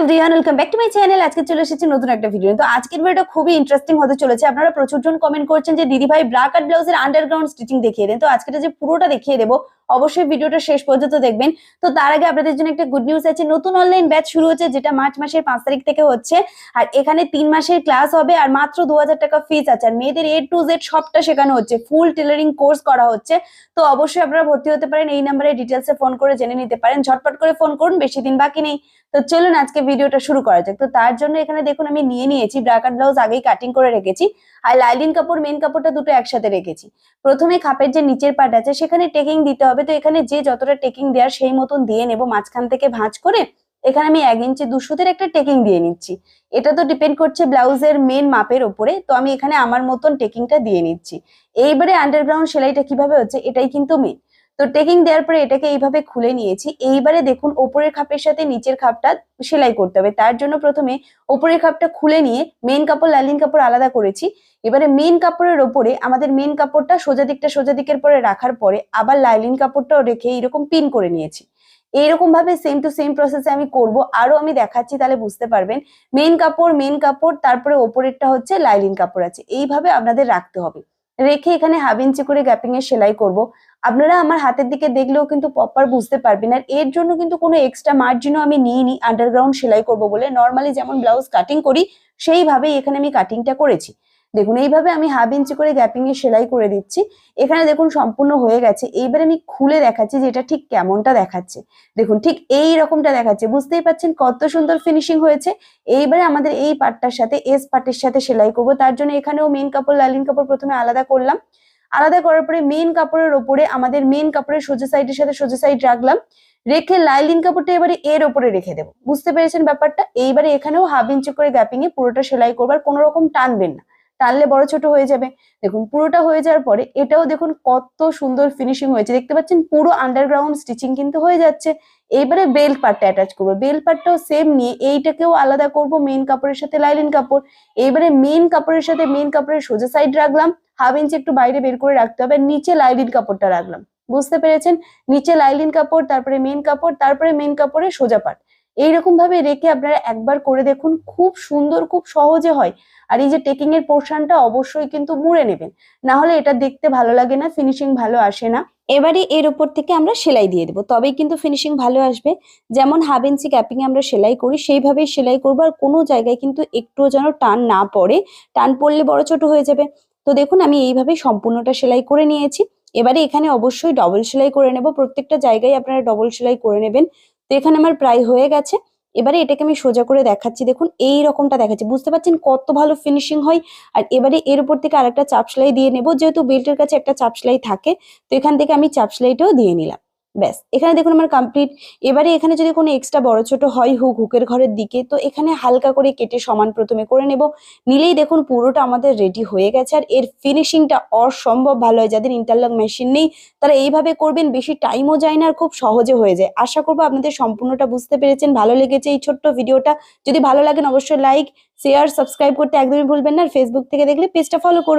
Everyone welcome back to my channel আজকে চলে এসেছি নতুন একটা ভিডিও তো আজকের ভিডিওটা খুবই ইন্টারেস্টিং হতে চলেছে। আপনারা প্রচুর জন কমেন্ট করছেন যে দিদি ভাই ব্ল্যাক কাট ব্লাউজের আন্ডারগ্রাউন্ড স্টিচিং দেখিয়ে দেন। তো আজকেটা যে পুরোটা দেখিয়ে দেবো অবশ্যই ভিডিওটা শেষ পর্যন্ত দেখবেন। তো তার আগে আপনাদের জন্য একটা গুড নিউজ আছে, নতুন অনলাইন ব্যাচ শুরু হচ্ছে, যেটা মার্চ মাসের পাঁচ তারিখ থেকে হচ্ছে। আর এখানে তিন মাসের ক্লাস হবে আর মাত্র দু হাজার টাকা ফিস আছে। আর মেয়েদের এ টু জেড সবটা শেখানো হচ্ছে ফুল টেলারিং কোর্স করা হচ্ছে। তো অবশ্যই আপনারা ভর্তি হতে পারেন, এই নাম্বারে ডিটেলসে ফোন করে জেনে নিতে পারেন। ঝটপট করে ফোন করুন, বেশি দিন বাকি নেই। তো চলুন আজকে ভিডিওটা শুরু করা যাক। তো তার জন্য এখানে দেখুন, আমি নিয়ে নিয়েছি ব্রাকাট ব্লাউজ আগেই কাটিং করে রেখেছি। আর লাইলিন কাপড় মেন কাপড়টা দুটো একসাথে রেখেছি। প্রথমে খাপের যে নিচের পাট আছে, সেখানে টেকিং দিতে হবে তো এখানে যে যতটা টেকিং দেওয়ার সেই মতন দিয়ে নেব মাঝখান থেকে ভাঁজ করে, এখানে আমি এক ইঞ্চি দুশোদের একটা টেকিং দিয়ে নিচ্ছি। এটা তো ডিপেন্ড করছে ব্লাউজের মেন মাপের ওপরে, তো আমি এখানে আমার মতন টেকিংটা দিয়ে নিচ্ছি। এইবারে আন্ডারগ্রাউন্ড সেলাইটা কীভাবে হচ্ছে, এটাই কিন্তু মেন তো টেকিং দেওয়ার পরে এটাকে এইভাবে খুলে নিয়েছি। এইবারে দেখুন, ওপরের খাপের সাথে নিচের খাপটা সেলাই করতে হবে। তার জন্য প্রথমে ওপরের খাপটা খুলে নিয়ে মেন কাপড় লালিন কাপড় আলাদা করেছি। এবারে মেন কাপড়ের ওপরে আমাদের মেন কাপড়টা সোজা দিকটা সোজা দিকের পরে রাখার পরে আবার লাইলিন কাপড়টাও রেখে এরকম পিন করে নিয়েছি। এইরকম ভাবে সেম টু সেম প্রসেসে আমি করব। আরও আমি দেখাচ্ছি, তাহলে বুঝতে পারবেন। মেন কাপড় মেন কাপড়, তারপরে ওপরেরটা হচ্ছে লাইলিন কাপড় আছে। এইভাবে আপনাদের রাখতে হবে। রেখে এখানে হাফ ইঞ্চি করে গ্যাপিং এর সেলাই করব। আপনারা আমার হাতের দিকে দেখলেও কিন্তু প্রপার বুঝতে পারবেন। আর এর জন্য কিন্তু কোনো এক্সট্রা মার্জিনও আমি নিইনি। আন্ডারগ্রাউন্ড সেলাই করব বলে নর্মালি যেমন ব্লাউজ কাটিং করি, সেইভাবেই এখানে আমি কাটিংটা করেছি। দেখুন, এইভাবে আমি হাফ ইঞ্চি করে গ্যাপিং এর সেলাই করে দিচ্ছি। এখানে দেখুন, সম্পূর্ণ হয়ে গেছে। এইবার আমি খুলে দেখাচ্ছি যে এটা ঠিক কেমনটা দেখাচ্ছে। দেখুন, ঠিক এই রকমটা দেখাচ্ছে। বুঝতেই পাচ্ছেন কত সুন্দর ফিনিশিং হয়েছে। এইবারে আমাদের এই পাটটার সাথে এস পাটের সাথে সেলাই করব। তার জন্য এখানেও মেন কাপড় লালিন কাপড় প্রথমে আলাদা করলাম। আলাদা করার পরে মেন কাপড়ের ওপরে আমাদের মেন কাপড়ের সোজা সাইডের সাথে সোজা সাইড রাখলাম। রেখে লাইলিন কাপড়টা এবারে এর ওপরে রেখে দেবো। বুঝতে পেরেছেন ব্যাপারটা? এইবারে এখানেও হাফ ইঞ্চি করে গ্যাপিং এ পুরোটা সেলাই করবার কোনো রকম টানবেন না। টানলে বড় ছোট হয়ে যাবে। দেখুন, পুরোটা হয়ে যাওয়ার পরে এটাও দেখুন কত সুন্দর ফিনিশিং হয়েছে। দেখতে পাচ্ছেন, পুরো আন্ডারগ্রাউন্ড স্টিচিং কিন্তু হয়ে যাচ্ছে। এইবারে বেল পার্টটা অ্যাটাচ করব। বেল পার্টটাও সেম নিয়ে এইটাকেও আলাদা করব মেন কাপড়ের সাথে লাইলিন কাপড়। এইবারে মেন কাপড়ের সাথে মেন কাপড়ের সোজা সাইড রাখলাম। হাফ ইঞ্চি একটু বাইরে বের করে রাখতে হবে নিচে লাইলিন কাপড়টা রাখলাম। বুঝতে পেরেছেন? নিচে লাইলিন কাপড়, তারপরে মেন কাপড়, তারপরে মেন কাপড়ের সোজা পাট এইরকম ভাবে রেখে আপনারা একবার করে দেখুন, খুব সুন্দর, খুব সহজে হয়। আর এই যে টেকিং এর পোর্শনটা অবশ্যই কিন্তু মুড়ে নেবেন। না হলে এটা দেখতে ভালো লাগে না ফিনিশিং ভালো আসে না। এবারে এর উপর থেকে আমরা সেলাই দিয়ে দেবো। তবেই কিন্তু ফিনিশিং ভালো আসবে। যেমন হাফ ইঞ্চি ক্যাপিং এ আমরা সেলাই করি, সেইভাবেই সেলাই করব আর কোনো জায়গায় কিন্তু একটুও যেন টান না পড়ে। টান পড়লে বড় ছোট হয়ে যাবে। তো দেখুন, আমি এইভাবে সম্পূর্ণটা সেলাই করে নিয়েছি। এবারে এখানে অবশ্যই ডবল সেলাই করে নেব। প্রত্যেকটা জায়গায় আপনারা ডবল সেলাই করে নেবেন। তো এখানে আমার প্রায় হয়ে গেছে। এবারে এটাকে আমি সোজা করে দেখাচ্ছি। দেখুন, এই রকমটা দেখাচ্ছি। বুঝতে পারছেন কত ভালো ফিনিশিং হয়। আর এবারে এর উপর থেকে আরেকটা চাপ সেলাই দিয়ে নেব। যেহেতু বেল্টের কাছে একটা চাপ সেলাই থাকে, তো এখান থেকে আমি চাপ সেলাইটাও দিয়ে নিলাম। ব্যাস, এখানে দেখুন আমার কমপ্লিট এবারে এখানে যদি কোনো এক্সট্রা বড় ছোট হয় হুক হুকের ঘরের দিকে, তো এখানে হালকা করে কেটে সমান প্রথমে করে নেব। নিলেই দেখুন পুরোটা আমাদের রেডি হয়ে গেছে, আর এর ফিনিশিংটা অসম্ভব ভালো হয়। যাদের ইন্টারলক মেশিন নেই, তারা এইভাবে করবেন, বেশি টাইমও যায় না আর খুব সহজে হয়ে যায়। আশা করব আপনাদের সম্পূর্ণটা বুঝতে পেরেছেন। ভালো লেগেছে এই ছোট্ট ভিডিওটা যদি ভালো লাগেন অবশ্যই লাইক শেয়ার সাবস্ক্রাইব করতে একদমই ভুলবেন না। আর ফেসবুক থেকে দেখলে পেজটা ফলো